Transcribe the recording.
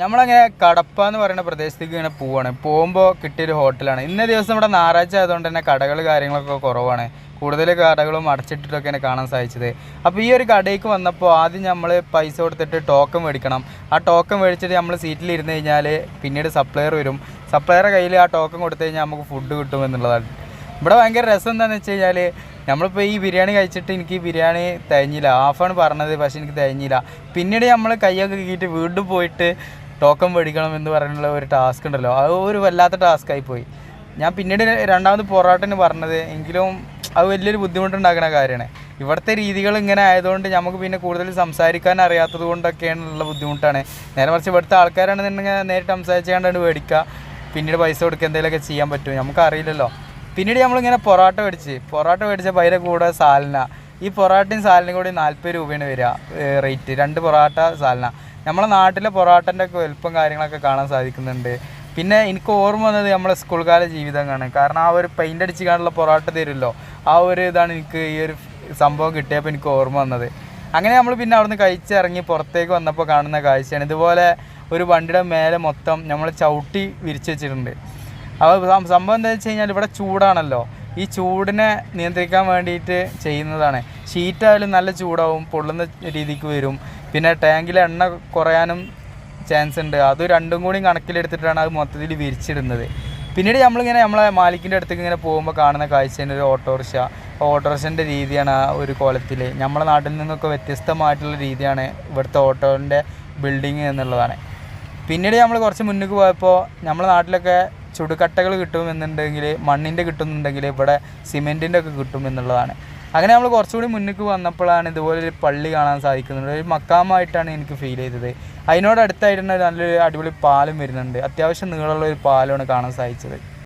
നമ്മളങ്ങനെ കടപ്പ എന്ന് പറയുന്ന പ്രദേശത്തേക്ക് ഇങ്ങനെ പോവാണ്. പോകുമ്പോൾ കിട്ടിയൊരു ഹോട്ടലാണ്. ഇന്ന ദിവസം ഇവിടെ ഞായറാഴ്ച ആയതുകൊണ്ട് തന്നെ കടകൾ കാര്യങ്ങളൊക്കെ കുറവാണ്. കൂടുതൽ കടകളും അടച്ചിട്ടിട്ടൊക്കെ അടച്ചിട്ടിട്ടൊക്കെയാണ് കാണാൻ സാധിച്ചത്. അപ്പോൾ ഈ ഒരു കടയിലേക്ക് വന്നപ്പോൾ ആദ്യം നമ്മൾ പൈസ കൊടുത്തിട്ട് ടോക്കൺ മേടിക്കണം. ആ ടോക്കൺ മേടിച്ചിട്ട് നമ്മൾ സീറ്റിൽ ഇരുന്ന് കഴിഞ്ഞാൽ പിന്നീട് സപ്ലയർ വരും. സപ്ലയറുടെ കയ്യിൽ ആ ടോക്കൺ കൊടുത്തു കഴിഞ്ഞാൽ നമുക്ക് ഫുഡ് കിട്ടും എന്നുള്ളതാണ്. ഇവിടെ ഭയങ്കര രസം എന്താണെന്ന് വെച്ച് കഴിഞ്ഞാൽ നമ്മളിപ്പോൾ ഈ ബിരിയാണി കഴിച്ചിട്ട് എനിക്ക് ബിരിയാണി തേഞ്ഞില്ല ഹാഫാണ് പറഞ്ഞത് പക്ഷേ എനിക്ക് തേഞ്ഞില്ല പിന്നീട് നമ്മൾ കൈയൊക്കെ കീട്ട് വീണ്ടും പോയിട്ട് ടോക്കൺ മേടിക്കണം എന്ന് പറയാനുള്ള ഒരു ടാസ്ക് ഉണ്ടല്ലോ. അത് ഒരു വല്ലാത്ത ടാസ്ക് പോയി. ഞാൻ പിന്നീട് രണ്ടാമത് പൊറോട്ടന് പറഞ്ഞത്. എങ്കിലും അത് വലിയൊരു ബുദ്ധിമുട്ടുണ്ടാക്കുന്ന കാര്യമാണ്. ഇവിടുത്തെ രീതികൾ ഇങ്ങനെ ആയതുകൊണ്ട് നമുക്ക് പിന്നെ കൂടുതൽ സംസാരിക്കാൻ അറിയാത്തത് കൊണ്ടൊക്കെയാണുള്ള ബുദ്ധിമുട്ടാണ്. നേരെ മറിച്ച് ഇവിടുത്തെ ആൾക്കാരാണെന്നുണ്ടെങ്കിൽ നേരിട്ട് സംസാരിച്ചുകൊണ്ടാണ് മേടിക്കുക. പിന്നീട് പൈസ കൊടുക്കുക എന്തെങ്കിലുമൊക്കെ ചെയ്യാൻ പറ്റും നമുക്ക് അറിയില്ലല്ലോ. പിന്നീട് നമ്മളിങ്ങനെ പൊറോട്ട മേടിച്ച്. പൊറോട്ട മേടിച്ചപ്പോൾ അതിന്റെ കൂടെ സാലന ഈ പൊറോട്ടയും സാലനും കൂടി നാൽപ്പത് രൂപയാണ് വരിക റേറ്റ് രണ്ട് പൊറോട്ട സാലന നമ്മളെ നാട്ടിലെ പൊറോട്ടന്റെ ഒക്കെ വലുപ്പം കാര്യങ്ങളൊക്കെ കാണാൻ സാധിക്കുന്നുണ്ട്. പിന്നെ എനിക്ക് ഓർമ്മ വന്നത് നമ്മളെ സ്കൂൾ കാല ജീവിതമാണ് കാരണം ആ ഒരു പെയിന്റ് അടിച്ച് കാണുള്ള പൊറോട്ട തരുമല്ലോ. ആ ഒരു ഇതാണ് എനിക്ക് ഈ ഒരു സംഭവം കിട്ടിയപ്പോൾ എനിക്ക് ഓർമ്മ വന്നത്. അങ്ങനെ നമ്മൾ പിന്നെ അവിടുന്ന് കഴിച്ചിറങ്ങി പുറത്തേക്ക് വന്നപ്പോൾ കാണുന്ന കാഴ്ചയാണ്. ഇതുപോലെ ഒരു വണ്ടിയുടെ മേലെ മൊത്തം നമ്മൾ ചവിട്ടി വിരിച്ചു വെച്ചിട്ടുണ്ട്. അപ്പോൾ സംഭവം എന്താ വെച്ച് കഴിഞ്ഞാൽ ഇവിടെ ചൂടാണല്ലോ. ഈ ചൂടിനെ നിയന്ത്രിക്കാൻ വേണ്ടിയിട്ട് ചെയ്യുന്നതാണ്. ഷീറ്റായാലും നല്ല ചൂടാവും പൊള്ളുന്ന രീതിക്ക് വരും. പിന്നെ ടാങ്കിൽ എണ്ണ കുറയാനും ചാൻസ് ഉണ്ട്. അത് രണ്ടും കൂടി കണക്കിലെടുത്തിട്ടാണ് അത് മൊത്തത്തിൽ വിരിച്ചിടുന്നത്. പിന്നീട് നമ്മളിങ്ങനെ നമ്മളെ മാലിക്കിന്റെ അടുത്തേക്ക് ഇങ്ങനെ പോകുമ്പോൾ കാണുന്ന കാഴ്ചയാണ് ഒരു ഓട്ടോറിക്ഷ. ഓട്ടോറിക്ഷന്റെ രീതിയാണ് ആ ഒരു കോലത്തിൽ. നമ്മളെ നാട്ടിൽ നിന്നൊക്കെ വ്യത്യസ്തമായിട്ടുള്ള രീതിയാണ് ഇവിടുത്തെ ഓട്ടോന്റെ ബിൽഡിങ് എന്നുള്ളതാണ്. പിന്നീട് നമ്മൾ കുറച്ച് മുന്നോട്ട് പോയപ്പോൾ നമ്മളെ നാട്ടിലൊക്കെ ചുടുകട്ടകൾ കിട്ടുമെന്നുണ്ടെങ്കിൽ മണ്ണിന്റെ കിട്ടുന്നുണ്ടെങ്കിൽ ഇവിടെ സിമെന്റിന്റെ ഒക്കെ കിട്ടും എന്നുള്ളതാണ് അങ്ങനെ നമ്മൾ കുറച്ചുകൂടി മുന്നിക്ക് വന്നപ്പോഴാണ് ഇതുപോലെ ഒരു പള്ളി കാണാൻ സാധിക്കുന്നത്. ഒരു മക്കാമായിട്ടാണ് എനിക്ക് ഫീൽ ചെയ്തത്. അതിനോട് നല്ലൊരു അടിപൊളി പാലം വരുന്നുണ്ട്. അത്യാവശ്യം നീളമുള്ള ഒരു പാലമാണ് കാണാൻ സാധിച്ചത്.